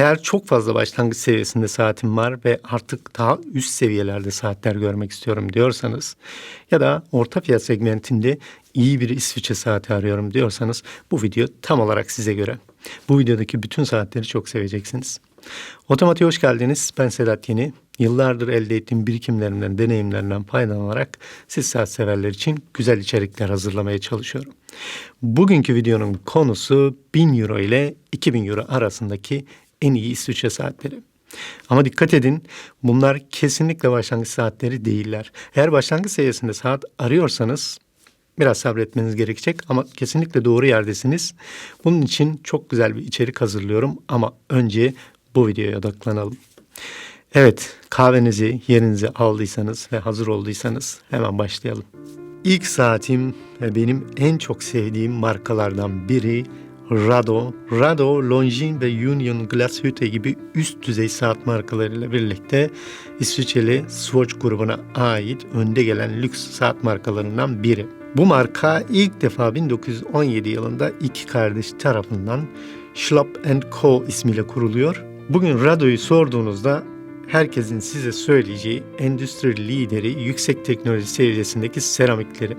Eğer çok fazla başlangıç seviyesinde saatim var ve artık daha üst seviyelerde saatler görmek istiyorum diyorsanız ya da orta fiyat segmentinde iyi bir İsviçre saati arıyorum diyorsanız bu video tam olarak size göre. Bu videodaki bütün saatleri çok seveceksiniz. Otomatiğe hoş geldiniz. Ben Sedat Yeni. Yıllardır elde ettiğim birikimlerimden, deneyimlerimden faydalanarak siz saat severler için güzel içerikler hazırlamaya çalışıyorum. Bugünkü videonun konusu 1000 euro ile 2000 euro arasındaki en iyi İsviçre saatleri. Ama dikkat edin bunlar kesinlikle başlangıç saatleri değiller. Eğer başlangıç seviyesinde saat arıyorsanız biraz sabretmeniz gerekecek ama kesinlikle doğru yerdesiniz. Bunun için çok güzel bir içerik hazırlıyorum ama önce bu videoya odaklanalım. Evet, kahvenizi yerinize aldıysanız ve hazır olduysanız hemen başlayalım. İlk saatim ve benim en çok sevdiğim markalardan biri Rado. Rado, Longines ve Union Glashütte gibi üst düzey saat markalarıyla birlikte İsviçreli Swatch grubuna ait önde gelen lüks saat markalarından biri. Bu marka ilk defa 1917 yılında iki kardeş tarafından Schlopp Co ismiyle kuruluyor. Bugün Rado'yu sorduğunuzda herkesin size söyleyeceği endüstri lideri yüksek teknoloji seviyesindeki seramikleri.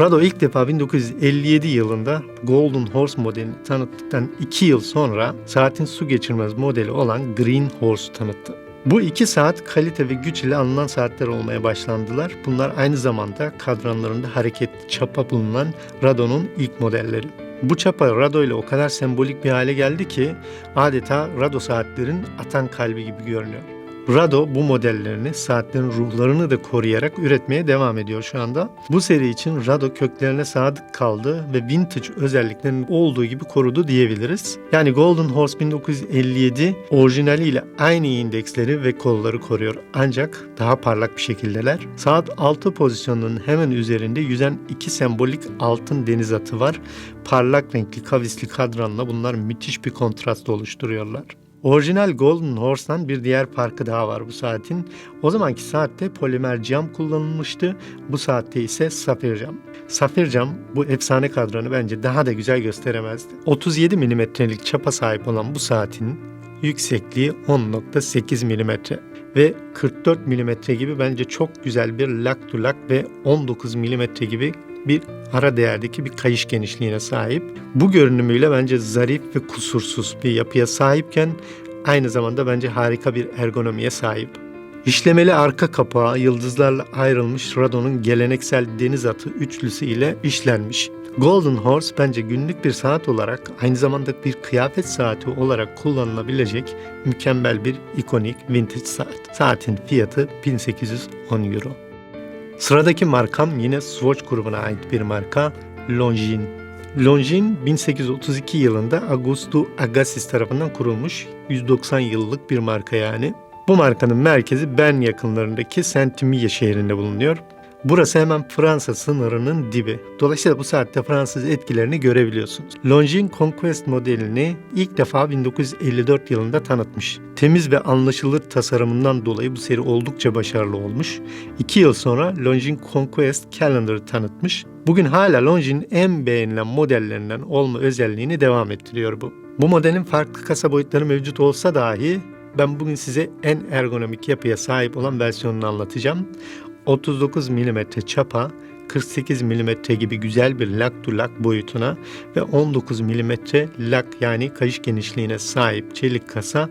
Rado ilk defa 1957 yılında Golden Horse modelini tanıttıktan 2 yıl sonra saatin su geçirmez modeli olan Green Horse tanıttı. Bu iki saat kalite ve güç ile alınan saatler olmaya başlandılar. Bunlar aynı zamanda kadranlarında hareketli çapa bulunan Rado'nun ilk modelleri. Bu çapa Rado ile o kadar sembolik bir hale geldi ki adeta Rado saatlerin atan kalbi gibi görünüyor. Rado bu modellerini, saatlerin ruhlarını da koruyarak üretmeye devam ediyor şu anda. Bu seri için Rado köklerine sadık kaldı ve vintage özelliklerini olduğu gibi korudu diyebiliriz. Yani Golden Horse 1957 orijinaliyle aynı indeksleri ve kolları koruyor. Ancak daha parlak bir şekildeler. Saat 6 pozisyonunun hemen üzerinde yüzen iki sembolik altın deniz atı var. Parlak renkli kavisli kadranla bunlar müthiş bir kontrast oluşturuyorlar. Orijinal Golden Horse'dan bir diğer farkı daha var bu saatin. O zamanki saatte polimer cam kullanılmıştı. Bu saatte ise safir cam. Safir cam bu efsane kadranı bence daha da güzel gösteremezdi. 37 milimetrelik çapa sahip olan bu saatin yüksekliği 10.8 milimetre ve 44 milimetre gibi bence çok güzel bir lak to lak ve 19 milimetre gibi bir ara değerdeki bir kayış genişliğine sahip. Bu görünümüyle bence zarif ve kusursuz bir yapıya sahipken aynı zamanda bence harika bir ergonomiye sahip. İşlemeli arka kapağı yıldızlarla ayrılmış Rado'nun geleneksel deniz atı üçlüsü ile işlenmiş. Golden Horse bence günlük bir saat olarak aynı zamanda bir kıyafet saati olarak kullanılabilecek mükemmel bir ikonik vintage saat. Saatin fiyatı 1810 euro. Sıradaki markam yine Swatch grubuna ait bir marka Longines. Longines 1832 yılında Augusto Agassiz tarafından kurulmuş 190 yıllık bir marka yani. Bu markanın merkezi Bern yakınlarındaki Saint-Imier şehrinde bulunuyor. Burası hemen Fransa sınırının dibi. Dolayısıyla bu saatte Fransız etkilerini görebiliyorsunuz. Longines Conquest modelini ilk defa 1954 yılında tanıtmış. Temiz ve anlaşılır tasarımından dolayı bu seri oldukça başarılı olmuş. İki yıl sonra Longines Conquest Calendar'ı tanıtmış. Bugün hala Longines'in en beğenilen modellerinden olma özelliğini devam ettiriyor bu. Bu modelin farklı kasa boyutları mevcut olsa dahi ben bugün size en ergonomik yapıya sahip olan versiyonunu anlatacağım. 39 mm çapa, 48 mm gibi güzel bir lak to lak boyutuna ve 19 mm lak yani kayış genişliğine sahip çelik kasa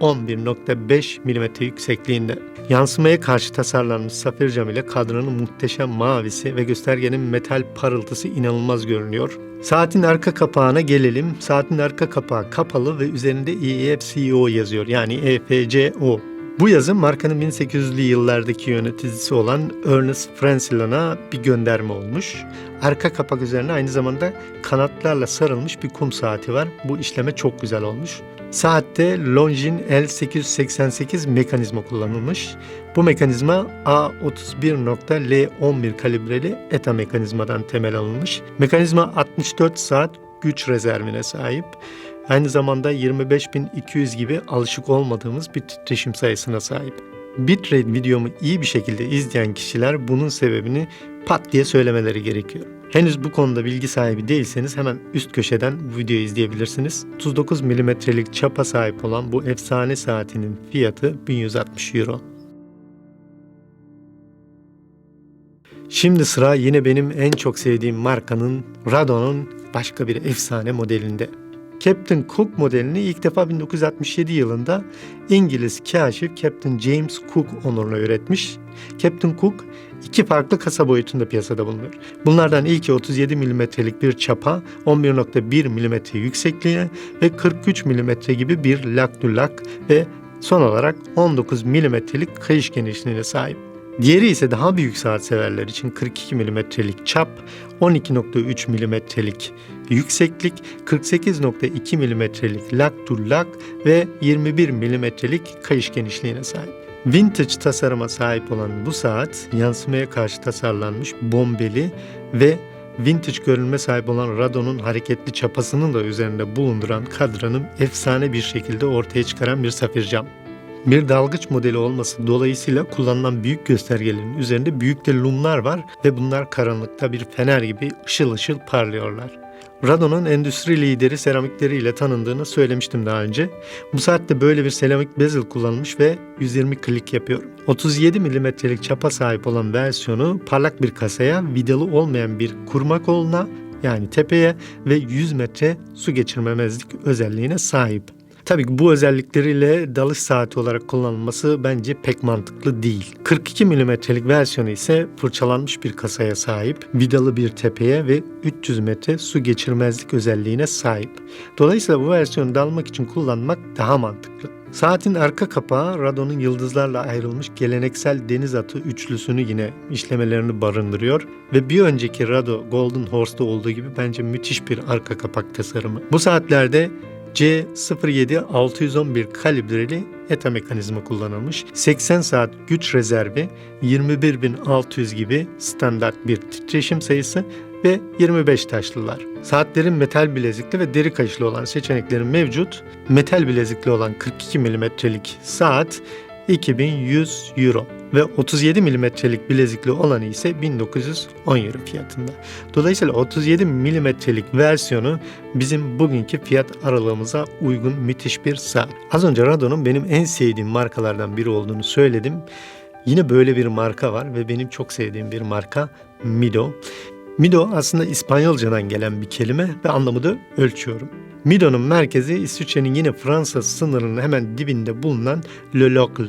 11.5 mm yüksekliğinde. Yansımaya karşı tasarlanmış safir cam ile kadranın muhteşem mavisi ve göstergenin metal parıltısı inanılmaz görünüyor. Saatin arka kapağına gelelim. Saatin arka kapağı kapalı ve üzerinde EFCO yazıyor. Yani EFCO. Bu yazı markanın 1800'lü yıllardaki yöneticisi olan Ernest Francillon'a bir gönderme olmuş. Arka kapak üzerine aynı zamanda kanatlarla sarılmış bir kum saati var. Bu işleme çok güzel olmuş. Saatte Longines L888 mekanizma kullanılmış. Bu mekanizma A31.L11 kalibreli ETA mekanizmadan temel alınmış. Mekanizma 64 saat güç rezervine sahip. Aynı zamanda 25.200 gibi alışık olmadığımız bir titreşim sayısına sahip. Bitrate videomu iyi bir şekilde izleyen kişiler bunun sebebini pat diye söylemeleri gerekiyor. Henüz bu konuda bilgi sahibi değilseniz hemen üst köşeden bu videoyu izleyebilirsiniz. 39 milimetrelik çapa sahip olan bu efsane saatinin fiyatı 1160 euro. Şimdi sıra yine benim en çok sevdiğim markanın Radon'un başka bir efsane modelinde. Captain Cook modelini ilk defa 1967 yılında İngiliz kaşif Captain James Cook onuruna üretmiş. Captain Cook iki farklı kasa boyutunda piyasada bulunuyor. Bunlardan ilki 37 milimetrelik bir çapa, 11.1 milimetre yüksekliğine ve 43 milimetre gibi bir lak ve son olarak 19 milimetrelik kayış genişliğine sahip. Diğeri ise daha büyük saat severler için 42 milimetrelik çap, 12.3 milimetrelik yükseklik, 48.2 milimetrelik lak to lak ve 21 milimetrelik kayış genişliğine sahip. Vintage tasarıma sahip olan bu saat yansımaya karşı tasarlanmış bombeli ve vintage görünme sahip olan Radon'un hareketli çapasının da üzerinde bulunduran kadranı efsane bir şekilde ortaya çıkaran bir safir cam. Bir dalgıç modeli olması dolayısıyla kullanılan büyük göstergelerin üzerinde büyük de lumlar var ve bunlar karanlıkta bir fener gibi ışıl ışıl parlıyorlar. Radon'un endüstri lideri seramikleriyle tanındığını söylemiştim daha önce. Bu saatte böyle bir seramik bezel kullanılmış ve 120 klik yapıyor. 37 milimetrelik çapa sahip olan versiyonu parlak bir kasaya, vidalı olmayan bir kurma koluna yani tepeye ve 100 metre su geçirmemezlik özelliğine sahip. Tabii ki bu özellikleriyle dalış saati olarak kullanılması bence pek mantıklı değil. 42 milimetrelik versiyonu ise fırçalanmış bir kasaya sahip, vidalı bir tepeye ve 300 metre su geçirmezlik özelliğine sahip. Dolayısıyla bu versiyonu dalmak için kullanmak daha mantıklı. Saatin arka kapağı Radon'un yıldızlarla ayrılmış geleneksel deniz atı üçlüsünü yine işlemelerini barındırıyor ve bir önceki Rado Golden Horse'da olduğu gibi bence müthiş bir arka kapak tasarımı. Bu saatlerde C07-611 kalibreli ETA mekanizma kullanılmış. 80 saat güç rezervi, 21.600 gibi standart bir titreşim sayısı ve 25 taşlılar. Saatlerin metal bilezikli ve deri kayışlı olan seçeneklerin mevcut. Metal bilezikli olan 42 milimetrelik saat 2100 euro ve 37 milimetrelik bilezikli olanı ise 1910 euro fiyatında. Dolayısıyla 37 milimetrelik versiyonu bizim bugünkü fiyat aralığımıza uygun müthiş bir saat. Az önce Radon'un benim en sevdiğim markalardan biri olduğunu söyledim. Yine böyle bir marka var ve benim çok sevdiğim bir marka Mido. Mido aslında İspanyolcadan gelen bir kelime ve anlamı da ölçüyorum. Mido'nun merkezi İsviçre'nin yine Fransa sınırının hemen dibinde bulunan Le Locle.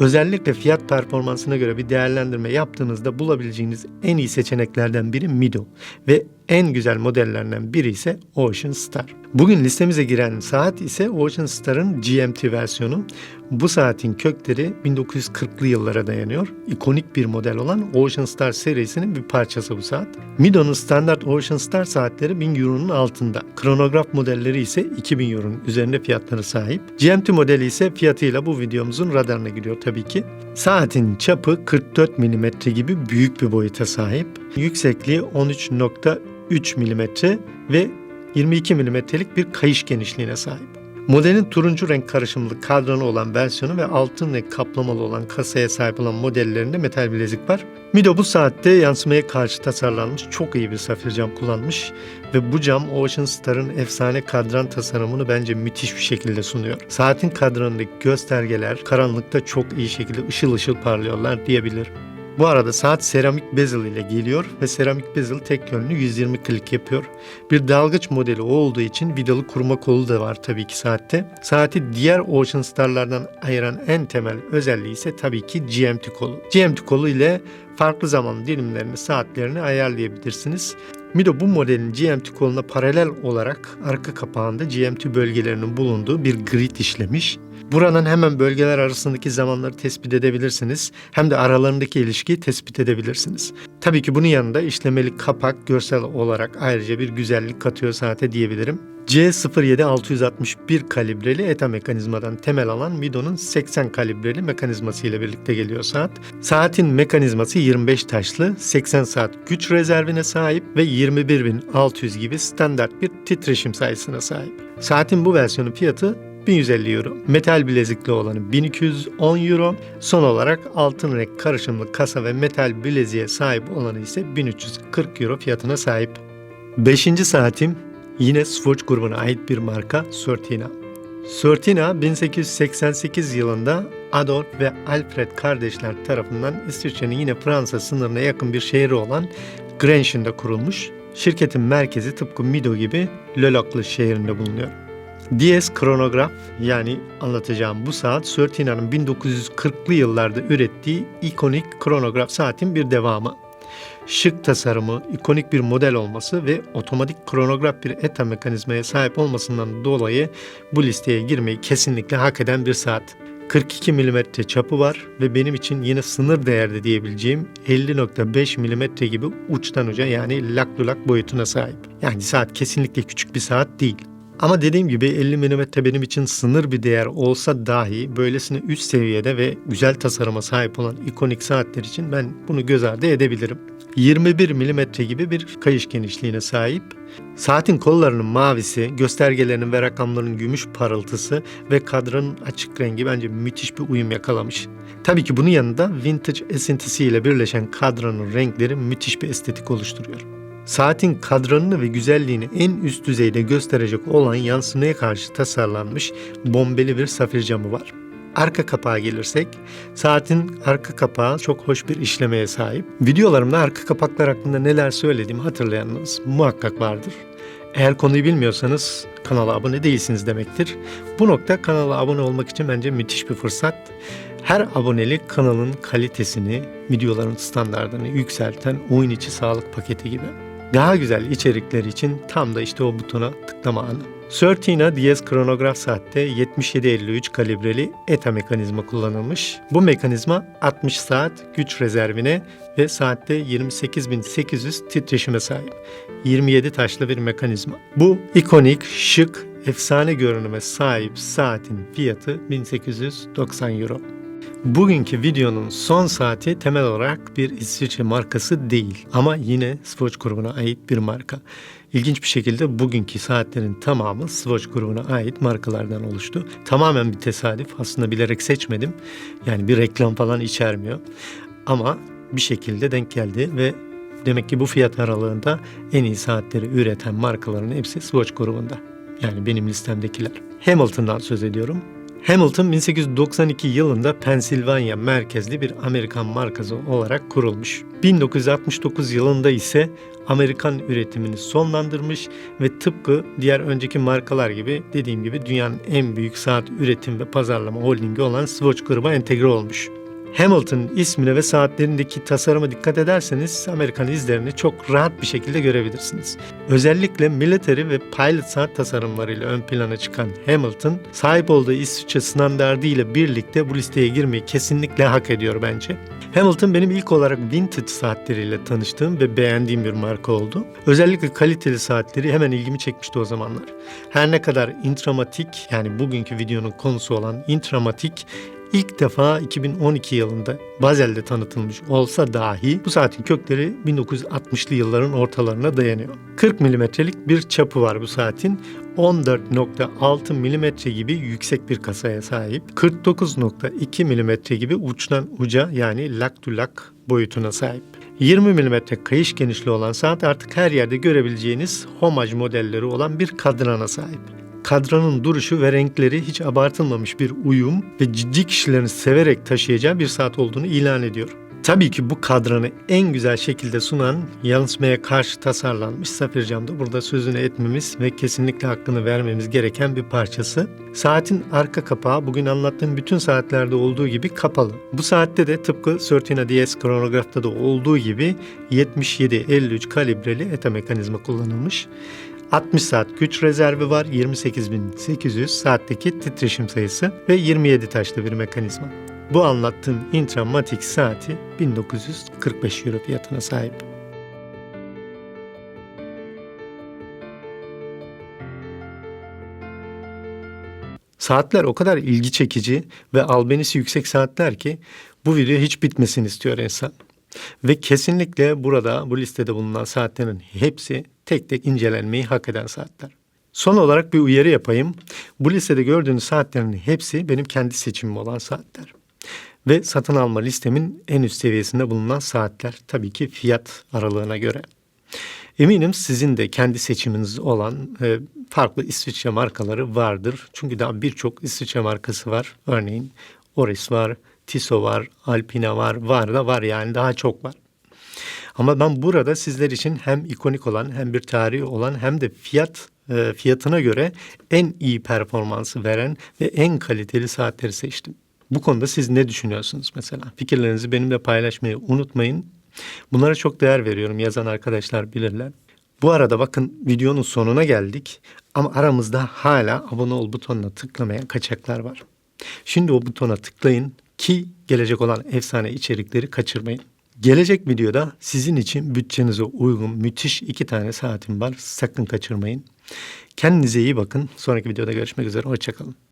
Özellikle fiyat performansına göre bir değerlendirme yaptığınızda bulabileceğiniz en iyi seçeneklerden biri Mido ve en güzel modellerinden biri ise Ocean Star. Bugün listemize giren saat ise Ocean Star'ın GMT versiyonu. Bu saatin kökleri 1940'lı yıllara dayanıyor. İkonik bir model olan Ocean Star serisinin bir parçası bu saat. Mido'nun standart Ocean Star saatleri 1000 Euro'nun altında. Kronograf modelleri ise 2000 Euro'nun üzerinde fiyatları sahip. GMT modeli ise fiyatıyla bu videomuzun radarına giriyor tabii ki. Saatin çapı 44 mm gibi büyük bir boyuta sahip. Yüksekliği 13.3 mm ve 22 mm'lik bir kayış genişliğine sahip. Modelin turuncu renk karışımlı kadranı olan versiyonu ve altın renk kaplamalı olan kasaya sahip olan modellerinde metal bilezik var. Mido bu saatte yansımaya karşı tasarlanmış çok iyi bir safir cam kullanmış ve bu cam Ocean Star'ın efsane kadran tasarımını bence müthiş bir şekilde sunuyor. Saatin kadranındaki göstergeler karanlıkta çok iyi şekilde ışıl ışıl parlıyorlar diyebilirim. Bu arada saat seramik bezel ile geliyor ve seramik bezel tek yönlü 120 klik yapıyor. Bir dalgıç modeli olduğu için vidalı kurma kolu da var tabii ki saatte. Saati diğer Ocean Star'lardan ayıran en temel özelliği ise tabii ki GMT kolu. GMT kolu ile farklı zaman dilimlerini, saatlerini ayarlayabilirsiniz. Mido bu modelin GMT koluna paralel olarak arka kapağında GMT bölgelerinin bulunduğu bir grid işlemiş. Buranın hemen bölgeler arasındaki zamanları tespit edebilirsiniz. Hem de aralarındaki ilişkiyi tespit edebilirsiniz. Tabii ki bunun yanında işlemeli kapak görsel olarak ayrıca bir güzellik katıyor saate diyebilirim. C07661 kalibreli ETA mekanizmadan temel alan Mido'nun 80 kalibreli mekanizması ile birlikte geliyor saat. Saatin mekanizması 25 taşlı, 80 saat güç rezervine sahip ve 21600 gibi standart bir titreşim sayısına sahip. Saatin bu versiyonun fiyatı 4150 euro. Metal bilezikli olanı 1210 euro. Son olarak altın renk karışımlı kasa ve metal bileziğe sahip olanı ise 1340 euro fiyatına sahip. Beşinci saatim yine Swatch grubuna ait bir marka Sortina. Sortina 1888 yılında Adolf ve Alfred kardeşler tarafından İsviçre'nin yine Fransa sınırına yakın bir şehri olan Grenschen'de kurulmuş. Şirketin merkezi tıpkı Mido gibi Lölaklı şehrinde bulunuyor. DS kronograf yani anlatacağım bu saat Sortina'nın 1940'lı yıllarda ürettiği ikonik kronograf saatin bir devamı. Şık tasarımı, ikonik bir model olması ve otomatik kronograf bir ETA mekanizmaya sahip olmasından dolayı bu listeye girmeyi kesinlikle hak eden bir saat. 42 mm çapı var ve benim için yine sınır değerde diyebileceğim 50.5 mm gibi uçtan uca yani lak lulak boyutuna sahip. Yani saat kesinlikle küçük bir saat değil. Ama dediğim gibi 50 mm benim için sınır bir değer olsa dahi böylesine üst seviyede ve güzel tasarıma sahip olan ikonik saatler için ben bunu göz ardı edebilirim. 21 mm gibi bir kayış genişliğine sahip. Saatin kollarının mavisi, göstergelerinin ve rakamların gümüş parıltısı ve kadranın açık rengi bence müthiş bir uyum yakalamış. Tabii ki bunun yanında vintage esintisiyle birleşen kadranın renkleri müthiş bir estetik oluşturuyor. Saatin kadranını ve güzelliğini en üst düzeyde gösterecek olan yansımaya karşı tasarlanmış bombeli bir safir camı var. Arka kapağa gelirsek, saatin arka kapağı çok hoş bir işlemeye sahip. Videolarımda arka kapaklar hakkında neler söylediğimi hatırlayanınız muhakkak vardır. Eğer konuyu bilmiyorsanız kanala abone değilsiniz demektir. Bu nokta kanala abone olmak için bence müthiş bir fırsat. Her abonelik kanalın kalitesini, videoların standartını yükselten oyun içi sağlık paketi gibi. Daha güzel içerikler için tam da işte o butona tıklama anı. Sortina DS kronograf saatte 7753 kalibreli ETA mekanizma kullanılmış. Bu mekanizma 60 saat güç rezervine ve saatte 28800 titreşime sahip. 27 taşlı bir mekanizma. Bu ikonik, şık, efsane görünüme sahip saatin fiyatı 1890 euro. Bugünkü videonun son saati temel olarak bir İsviçre markası değil ama yine Swatch grubuna ait bir marka. İlginç bir şekilde bugünkü saatlerin tamamı Swatch grubuna ait markalardan oluştu. Tamamen bir tesadüf. Aslında bilerek seçmedim. Yani bir reklam falan içermiyor. Ama bir şekilde denk geldi ve demek ki bu fiyat aralığında en iyi saatleri üreten markaların hepsi Swatch grubunda. Yani benim listemdekiler. Hamilton'dan söz ediyorum. Hamilton 1892 yılında Pensilvanya merkezli bir Amerikan markası olarak kurulmuş. 1969 yılında ise Amerikan üretimini sonlandırmış ve tıpkı diğer önceki markalar gibi dediğim gibi dünyanın en büyük saat üretim ve pazarlama holdingi olan Swatch gruba entegre olmuş. Hamilton ismine ve saatlerindeki tasarıma dikkat ederseniz Amerikan izlerini çok rahat bir şekilde görebilirsiniz. Özellikle military ve pilot saat tasarımlarıyla ön plana çıkan Hamilton, sahip olduğu İsviçre standardı ile birlikte bu listeye girmeyi kesinlikle hak ediyor bence. Hamilton benim ilk olarak vintage saatleriyle tanıştığım ve beğendiğim bir marka oldu. Özellikle kaliteli saatleri hemen ilgimi çekmişti o zamanlar. Her ne kadar intramatik yani bugünkü videonun konusu olan intramatik ilk defa 2012 yılında Bazel'de tanıtılmış olsa dahi bu saatin kökleri 1960'lı yılların ortalarına dayanıyor. 40 milimetrelik bir çapı var bu saatin. 14.6 milimetre gibi yüksek bir kasaya sahip. 49.2 milimetre gibi uçtan uca yani lak to lak boyutuna sahip. 20 mm kayış genişliği olan saat artık her yerde görebileceğiniz homaj modelleri olan bir kadrana sahip kadranın duruşu ve renkleri hiç abartılmamış bir uyum ve ciddi kişilerin severek taşıyacağı bir saat olduğunu ilan ediyor. Tabii ki bu kadranı en güzel şekilde sunan yansımaya karşı tasarlanmış safir camda burada sözünü etmemiz ve kesinlikle hakkını vermemiz gereken bir parçası. Saatin arka kapağı bugün anlattığım bütün saatlerde olduğu gibi kapalı. Bu saatte de tıpkı Sortina DS kronografta da olduğu gibi 77-53 kalibreli ETA mekanizma kullanılmış. 60 saat güç rezervi var, 28.800 saatteki titreşim sayısı ve 27 taşlı bir mekanizma. Bu anlattığım Intramatic saati 1945 euro fiyatına sahip. Saatler o kadar ilgi çekici ve albenisi yüksek saatler ki bu video hiç bitmesin istiyor insan. Ve kesinlikle burada bu listede bulunan saatlerin hepsi tek tek incelenmeyi hak eden saatler. Son olarak bir uyarı yapayım. Bu listede gördüğünüz saatlerin hepsi benim kendi seçimim olan saatler. Ve satın alma listemin en üst seviyesinde bulunan saatler. Tabii ki fiyat aralığına göre. Eminim sizin de kendi seçiminiz olan e, farklı İsviçre markaları vardır. Çünkü daha birçok İsviçre markası var. Örneğin Oris var, Tissot var, Alpina var, var da var yani daha çok var. Ama ben burada sizler için hem ikonik olan hem bir tarihi olan hem de fiyat e, fiyatına göre en iyi performansı veren ve en kaliteli saatleri seçtim. Bu konuda siz ne düşünüyorsunuz mesela? Fikirlerinizi benimle paylaşmayı unutmayın. Bunlara çok değer veriyorum. Yazan arkadaşlar bilirler. Bu arada bakın videonun sonuna geldik ama aramızda hala abone ol butonuna tıklamayan kaçaklar var. Şimdi o butona tıklayın ki gelecek olan efsane içerikleri kaçırmayın. Gelecek videoda sizin için bütçenize uygun müthiş iki tane saatim var. Sakın kaçırmayın. Kendinize iyi bakın. Sonraki videoda görüşmek üzere. Hoşçakalın.